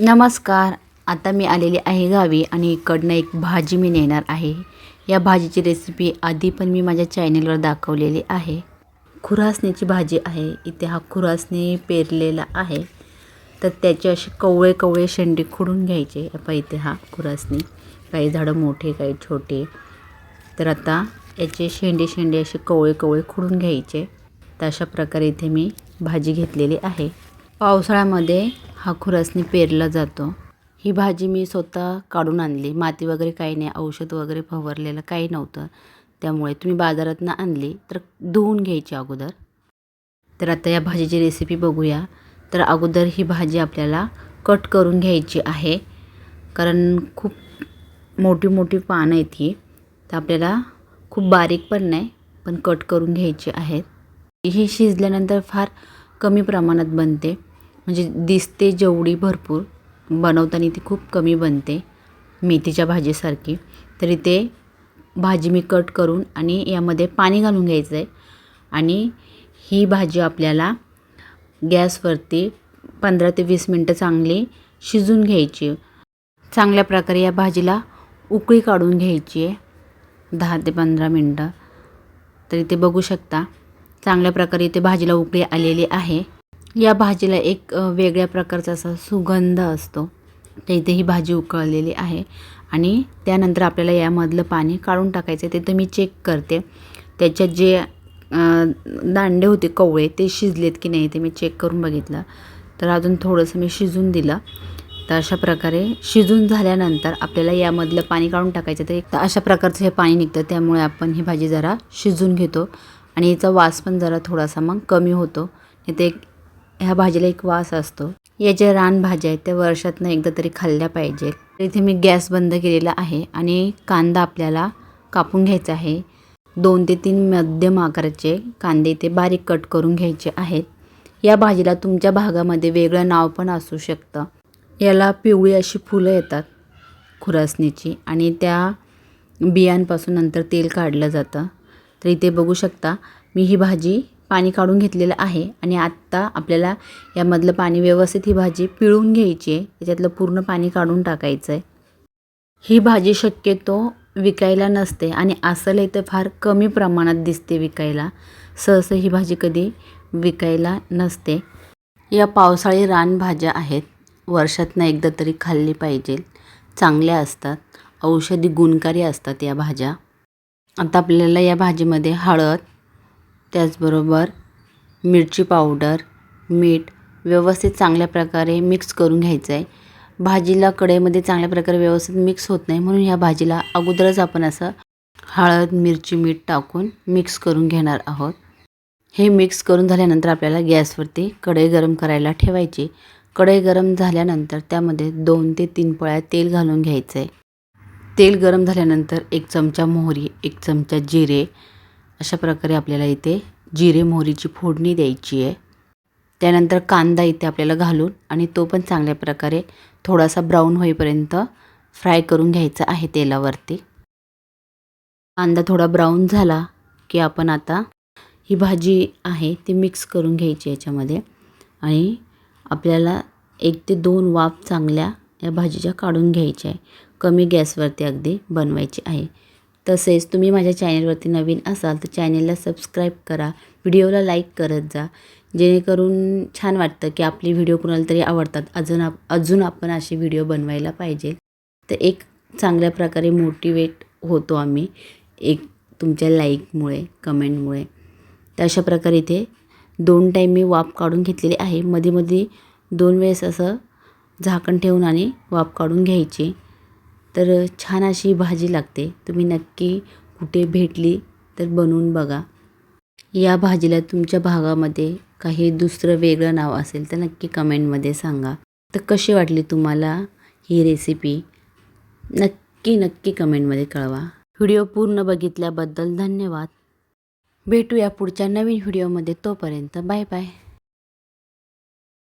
नमस्कार. आता मी आलेली आहे गावी आणि इकडनं एक भाजी मी नेणार आहे. या भाजीची रेसिपी आधी पण मी माझ्या चॅनेलवर दाखवलेली आहे. खुरासणीची भाजी आहे. इथे हा खुरासणी पेरलेला आहे. तर त्याचे असे कवळे कवळे शेंडे खुडून घ्यायचे. आपण इथे हा खुरासणी काही झाडं मोठे काही छोटे. तर आता याचे शेंडे शेंडे असे कवळे कवळे खुडून घ्यायचे. तर अशा प्रकारे इथे मी भाजी घेतलेली आहे. पावसाळ्यामध्ये हा खुरासनी पेरला जातो. ही भाजी मी स्वतः काढून आणली. माती वगैरे काही नाही औषध वगैरे फवारलेलं काही नव्हतं. त्यामुळे तुम्ही बाजारातनं आणली तर धुवून घ्यायची अगोदर. तर आता या भाजीची रेसिपी बघूया. तर अगोदर ही भाजी आपल्याला कट करून घ्यायची आहे. कारण खूप मोठी मोठी पानं आहेत ही. तर आपल्याला खूप बारीक पण नाही पण कट करून घ्यायची आहेत. ही शिजल्यानंतर फार कमी प्रमाणात बनते. म्हणजे दिसते जेवढी भरपूर. बनवताना ती खूप कमी बनते. मेथीच्या भाजीसारखी. तरी ते भाजी मी कट करून आणि यामध्ये पाणी घालून घ्यायचं आहे आणि ही भाजी आपल्याला गॅसवरती पंधरा ते वीस मिनटं चांगली शिजून घ्यायची. चांगल्या प्रकारे या भाजीला उकळी काढून घ्यायची आहे. दहा ते पंधरा मिनटं. तर इथे बघू शकता. चांगल्या प्रकारे इथे भाजीला उकळी आलेली आहे. या भाजीला एक वेगळ्या प्रकारचा असा सुगंध असतो. तर इथे ही भाजी उकळलेली आहे आणि त्यानंतर आपल्याला यामधलं पाणी काढून टाकायचं आहे. ते तर मी चेक करते. त्याच्यात जे दांडे होते कवळे ते शिजलेत की नाही ते मी चेक करून बघितलं. तर अजून थोडंसं मी शिजून दिलं. तर अशा प्रकारे शिजून झाल्यानंतर आपल्याला यामधलं पाणी काढून टाकायचं तर एक तर अशा प्रकारचं हे पाणी निघतं त्यामुळे आपण ही भाजी जरा शिजून घेतो. आणि याचा वास पण जरा थोडासा मग कमी होतो. नाही ते ह्या भाजीला एक वास असतो. या ज्या रानभाज्या आहेत त्या वर्षातनं एकदा तरी खाल्ल्या पाहिजेत. तर इथे मी गॅस बंद केलेला आहे आणि कांदा आपल्याला कापून घ्यायचा आहे. दोन ते तीन मध्यम आकाराचे कांदे ते बारीक कट करून घ्यायचे आहेत. या भाजीला तुमच्या भागामध्ये वेगळं नाव पण असू शकतं. याला पिवळी अशी फुलं येतात खुरासणीची आणि त्या बियांपासून नंतर तेल काढलं जातं. तर इथे बघू शकता मी ही भाजी पाणी काढून घेतलेलं आहे आणि आत्ता आपल्याला यामधलं पाणी व्यवस्थित ही भाजी पिळून घ्यायची आहे. त्याच्यातलं पूर्ण पाणी काढून टाकायचं आहे. ही भाजी शक्यतो विकायला नसते आणि असलं तर फार कमी प्रमाणात दिसते विकायला. सहसा ही भाजी कधी विकायला नसते. या पावसाळी रानभाज्या आहेत. वर्षातनं एकदा तरी खाल्ली पाहिजे. चांगल्या असतात. औषधी गुणकारी असतात या भाज्या. आता आपल्याला या भाजीमध्ये हळद त्याचबरोबर मिरची पावडर मीठ व्यवस्थित चांगल्या प्रकारे मिक्स करून घ्यायचं आहे भाजीला कढईमध्ये चांगल्या प्रकारे व्यवस्थित मिक्स होत नाही म्हणून ह्या भाजीला अगोदरच आपण असं हळद मिरची मीठ टाकून मिक्स करून घेणार आहोत. हे मिक्स करून झाल्यानंतर आपल्याला गॅसवरती कढई गरम करायला ठेवायची. कढई गरम झाल्यानंतर त्यामध्ये दोन ते तीन पळ्या तेल घालून घ्यायचं आहे तेल गरम झाल्यानंतर एक चमचा मोहरी एक चमचा जिरे अशा प्रकारे आपल्याला इथे जिरे मोहरीची फोडणी द्यायची आहे. त्यानंतर कांदा इथे आपल्याला घालून आणि तो पण चांगल्या प्रकारे थोडासा ब्राऊन होईपर्यंत फ्राय करून घ्यायचा आहे तेलावरती. कांदा थोडा ब्राऊन झाला की आपण आता ही भाजी आहे ती मिक्स करून घ्यायची याच्यामध्ये. आणि आपल्याला एक ते दोन वाफ चांगल्या या भाजीच्या काढून घ्यायच्या आहे. कमी गॅसवरती अगदी बनवायची आहे. तसेच तुम्ही माझ्या चॅनेलवरती नवीन असाल तर चॅनेलला सबस्क्राईब करा व्हिडिओला लाईक करत जा जेणेकरून छान वाटतं की आपले व्हिडिओ कुणाला तरी आवडतात. अजून आप अजून आपण असे व्हिडिओ बनवायला पाहिजे. तर एक चांगल्या प्रकारे मोटिवेट होतो आम्ही एक तुमच्या लाईकमुळे कमेंटमुळे. तर अशा प्रकारे इथे दोन टाईम मी वाफ काढून घेतलेली आहे. मध्ये मध्ये दोन वेळेस असं झाकण ठेवून आणि वाफ काढून घ्यायची. तर छान अशी भाजी लागते. तुम्ही नक्की कुठे भेटली तर बनवून बघा. या भाजीला तुमच्या भागामध्ये काही दुसरं वेगळं नाव असेल तर नक्की कमेंटमध्ये सांगा. तर कशी वाटली तुम्हाला ही रेसिपी नक्की नक्की कमेंटमध्ये कळवा. व्हिडिओ पूर्ण बघितल्याबद्दल धन्यवाद. भेटूया पुढच्या नवीन व्हिडिओमध्ये. तोपर्यंत बाय बाय.